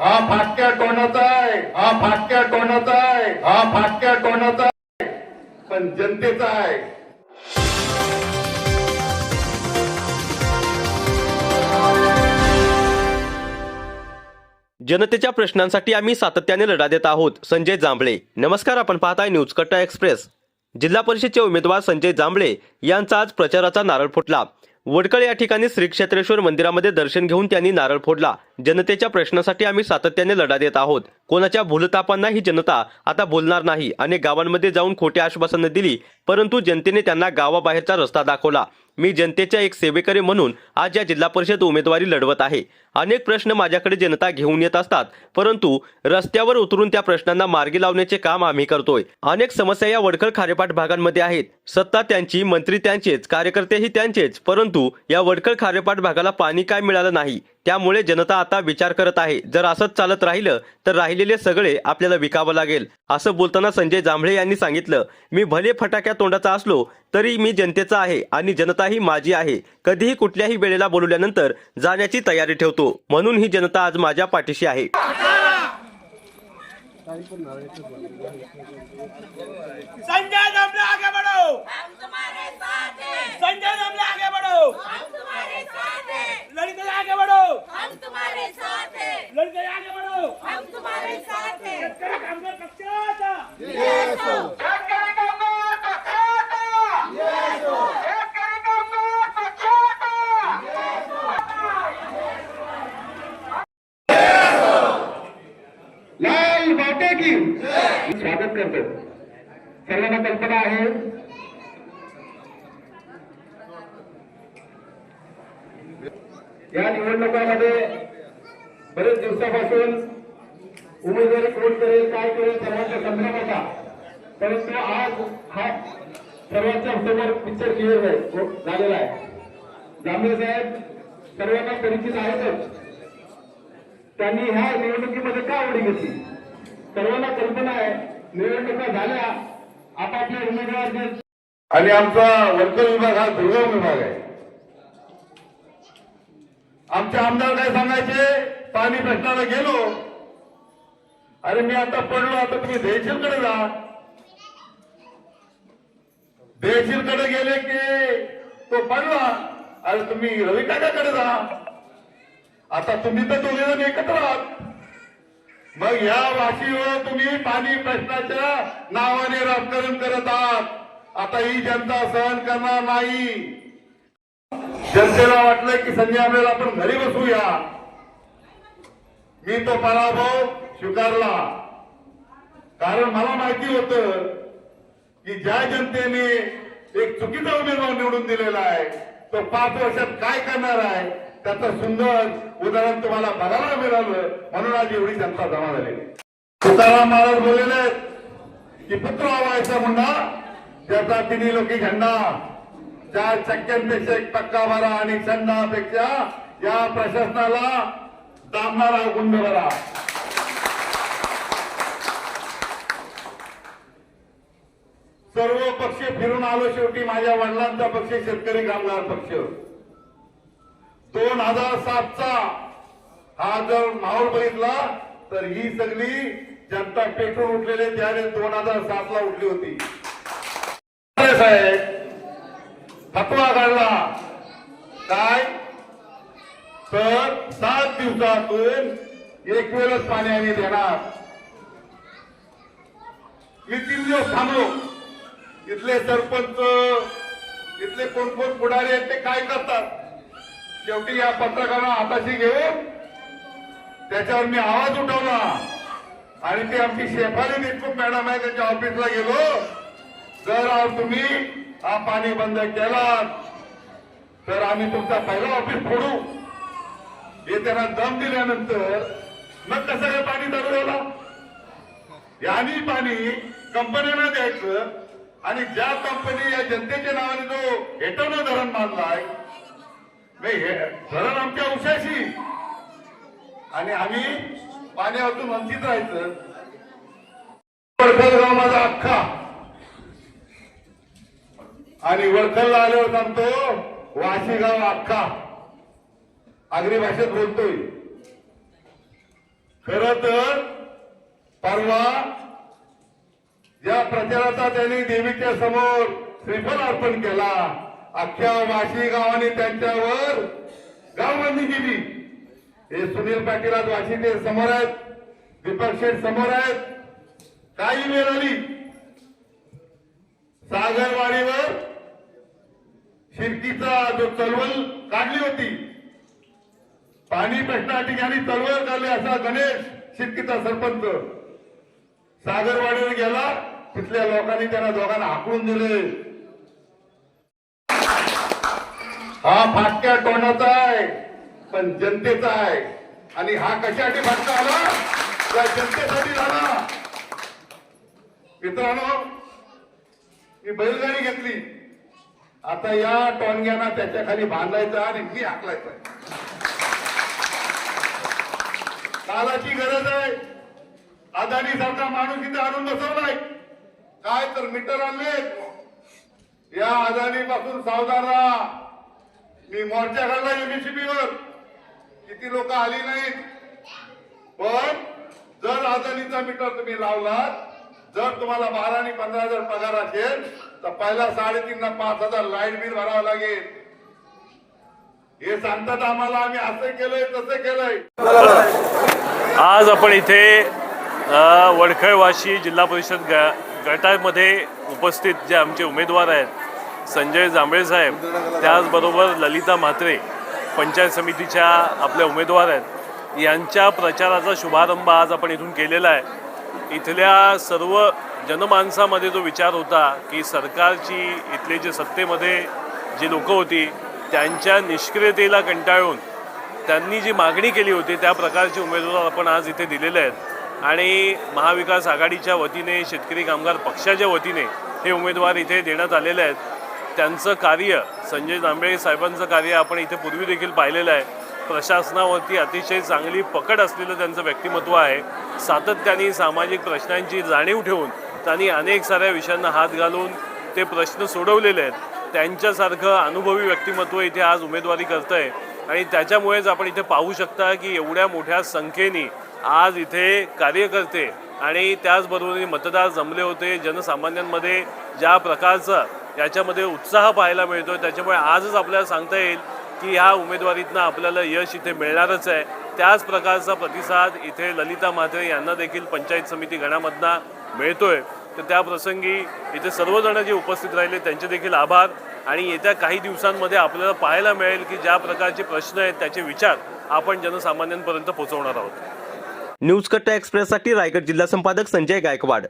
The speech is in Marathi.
हा फाटक्या टोनाचा आहे? हा फाटक्या टोनाचा आहे? हा फाटक्या टोनाचा आहे? पण जनतेचा आहे. जनतेच्या प्रश्नांसाठी आम्ही सातत्याने लढा देत आहोत. संजय जांभळे. नमस्कार आपण पाहताय न्यूज कट्टा एक्सप्रेस. जिल्हा परिषदचे उमेदवार संजय जांभळे यांचा आज प्रचाराचा नारळ फुटला. वडकळ या ठिकाणी श्री क्षेत्रेश्वर मंदिरामध्ये दर्शन घेऊन त्यांनी नारळ फोडला. जनतेच्या प्रश्नासाठी आम्ही सातत्याने लढा देत आहोत. कोणाच्या भूलतापांना ही जनता आता बोलणार नाही. अनेक गावांमध्ये जाऊन खोटे आश्वासनं दिली परंतु जनतेने त्यांना गावाबाहेरचा रस्ता दाखवला. मी जनतेच्या एक सेवेकरी म्हणून आज या जिल्हा परिषद उमेदवारी लढवत आहे. अनेक प्रश्न माझ्याकडे जनता घेऊन येत असतात. परंतु रस्त्यावर उतरून त्या प्रश्नांना मार्गी लावण्याचे काम आम्ही करतोय. अनेक समस्या या वडखळ खारेपाट भागांमध्ये आहेत. सत्ता त्यांची मंत्री त्यांचेच कार्यकर्तेही त्यांचेच. परंतु या वडखळ खारेपाट भागाला पाणी काय मिळालं नाही? त्यामुळे जनता आता विचार करत आहे. जर असंच चालत राहिलं तर राहिलेले सगळे आपल्याला विकावं लागेल. असं बोलताना संजय जांभळे यांनी सांगितलं मी भले फटाक्या तोंडाचा असलो तरी मी जनतेचा आहे आणि जनता ही माझी आहे. कधीही कुठल्याही वेळेला बोलवल्यानंतर जाण्याची तयारी ठेवतो. म्हणून ही जनता आज माझ्या पाठीशी आहे. संजय दमले आगे बढ़ो हम तुम्हारे साथ हैं संजय दमले आगे बढ़ो हम तुम्हारे साथ हैं लड़के आगे बढ़ो हम तुम्हारे साथ हैं लड़के आगे बढ़ो हम तुम्हारे साथ हैं शेतकरी कामगार पक्षाचा शेतकरी कामगार पक्षाचा शेतकरी कामगार पक्षाचा लाल की? स्वागत करतो. सर्वांना कल्पना आहे? या निवडणुकामध्ये बरेच दिवसापासून उमेदवारी कोण करेल काय करेल सर्वांचा संभ्रम होता. परंतु आज हा सर्वांच्या समोर पिक्चर क्लिअर हो- हो झालेला आहे. जांभे साहेब सर्वांना परिचित आहेतच. त्यांनी ह्या निवडणुकीमध्ये का उडी घेतली? सर्वांना कल्पना आहे. निवडणुका झाल्या. आपापले उमेदवार आणि आमचा वर्कल विभाग हा दुर्गम विभाग आहे. आमचे आमदार काय सांगायचे? पाणी प्रश्नाला गेलो. अरे मी आता पडलो आता तुम्ही देशीलकडे जा. देशीलकडे गेले की तो पडला. अरे तुम्ही रवी काकाकडे जा. आता तुम्ही तर दोघे जण एकत्र आहात. मग या वाशीवर तुम्ही पाणी प्रश्नाच्या नावाने राजकारण करत आहात. आता ही जनता सहन करणार नाही. जनतेला वाटलं की संजय आंबेला आपण घरी बसूया. मी तो पराभव स्वीकारला. कारण मला माहिती होत की ज्या जनतेने एक चुकीचा उमेदवार निवडून दिलेला आहे तो पाच वर्षात काय करणार आहे? त्याचं सुंदर उदाहरण तुम्हाला बघायला मिळालं. म्हणून आज एवढी जनता जमा झालेली. आहे. तुकाराम महाराज बोललेले की पुत्र व्हायचा मुंडा त्याचा तिन्ही लोकी झेंडा. चार चक्क्यांपेक्षा एक पक्का भरा आणि छंदापेक्षा या प्रशासनाला दाबणारा गुंड भरा. सर्व पक्ष फिरून आलो शेवटी. माझ्या वडिलांचा पक्ष शेतकरी कामगार पक्ष. दोन हजार सातचा हा जर माहोल बघितला तर ही सगळी जनता पेटून उठलेली त्याने दोन हजार सात ला उठली होती. साहेब थकवा काढला काय? तर सात दिवसातून एक वेळच पाणी आम्ही देणार. मी तीन दिवस थांबलो. इथले सरपंच इथले कोण कोण पुढारी आहेत ते काय करतात? शेवटी या पत्रकाला हाताशी घेऊन त्याच्यावर मी आवाज उठवला. आणि ते आमची शेफाली देशमुख मॅडम आहे त्यांच्या ऑफिसला गेलो. जर तुम्ही हा पाणी बंद केलात. तर आम्ही तुमचा पहिला ऑफिस फोडू. हे त्यांना दम दिल्यानंतर मग कसं काय पाणी चालू झाला? यानी पाणी कंपनीनं द्यायचं आणि ज्या कंपनी या जनतेच्या नावाने जो हेटवणं धरण बांधलाय धरण आमच्या उशाशी आणि आम्ही पाण्यावरून वंचित राहायचं. वडखलगाव माझा अख्खा. आणि वडखलला आल्यावर सांगतो वाशी गाव अख्खा. आगरी भाषेत बोलतोय. खर तर परवा या प्रचाराचा त्यांनी देवीच्या समोर श्रीफल अर्पण केला अख्ख्या वाशी गावाने त्यांच्यावर गावबंदी केली. हे सुनील पाटील आज वाशीचे समोर आहेत. दीपक शेठ समोर आहेत. काही वेळ आली. सागरवाडीवर शिर्कीचा जो चळवळ काढली होती. पाणी प्रश्ना ठिकाणी चळवळ काढली असा गणेश शिर्कीचा सरपंच. सागरवाडीवर गेला. तिथल्या लोकांनी त्यांना दोघांना हाकून दिले. हा फाटक्या कोणाचा आहे पण जनतेचा आहे. आणि हा कशासाठी फाटका आला? त्या जनतेसाठी झाला. मित्रांनो मी बैलगाडी घेतली. आता या टोनग्यांना त्याच्याखाली बांधायचा आणि मी हाकलायचं. कालाची गरज आहे. अदानी सारखा माणूस इथे आणून बसवलाय. काय तर मीटर आणले या अदानी पासून सावधान राहा. मी मोर्चा काढला एमएससीबी वर. किती लोक आली नाहीत. पण जर अदानीचा मीटर तुम्ही लावलात जर तुम्हाला बारा आणि पंधरा हजार पगार असेल तर पहिला साडेतीन ना पाच हजार लाइट बिल भरावं लागेल. हे सांगतात आम्हाला आम्ही असं केलंय तसं केलंय. आज आपण इथे वडखळवाशी जिल्हा परिषद गटामध्ये उपस्थित जे आमचे उमेदवार आहेत संजय जांभळे साहेब त्याचबरोबर ललिता म्हात्रे पंचायत समितीच्या आपल्या उमेदवार आहेत. यांच्या प्रचाराचा शुभारंभ आज आपण इथून केलेला आहे. इथल्या सर्व जनमानसामध्ये जो विचार होता की सरकारची इथले जे सत्तेमध्ये जी लोकं होती त्यांच्या निष्क्रियतेला कंटाळून त्यांनी जी मागणी केली होती त्या प्रकारचे उमेदवार आपण आज इथे दिलेले आहेत. आणि महाविकास आघाडीच्या वतीने शेतकरी कामगार पक्षाच्या वतीने हे उमेदवार इथे देण्यात आलेले आहेत. त्यांचं कार्य संजय जांभळे साहेबांचं कार्य आपण इथे पूर्वी देखील पाहिलेलं आहे. प्रशासनावरती अतिशय चांगली पकड असलेलं त्यांचं व्यक्तिमत्व आहे. सातत्याने सामाजिक प्रश्नांची जाणीव ठेवून त्यांनी अनेक साऱ्या विषयांना हात घालून ते प्रश्न सोडवलेले आहेत. त्यांच्यासारखं अनुभवी व्यक्तिमत्व इथे आज उमेदवारी करत आहे आणि त्याच्यामुळेच आपण इथे पाहू शकता की एवढ्या मोठ्या संख्येने आज इथे कार्यकर्ते आणि त्याचबरोबर मतदार जमले होते जनसामान्यांमध्ये ज्या प्रकारचा याच्यामध्ये उत्साह पाहायला मिळतो त्याच्यामुळे आजच आपल्याला सांगता येईल की ह्या उमेदवारीतनं आपल्याला यश इथे मिळणारच आहे. त्याच प्रकारचा प्रतिसाद इथे ललिता म्हात्रे यांना देखील पंचायत समिती गणामधनं मिळतोय. तर त्या प्रसंगी इथे सर्वजण जे उपस्थित राहिले त्यांचे देखील आभार. आणि येत्या काही दिवसांमध्ये आपल्याला पाहायला मिळेल की ज्या प्रकारचे प्रश्न आहेत त्याचे विचार आपण जनसामान्यांपर्यंत पोहोचवणार आहोत. न्यूज कट्टा एक्सप्रेससाठी रायगड जिल्हा संपादक संजय गायकवाड.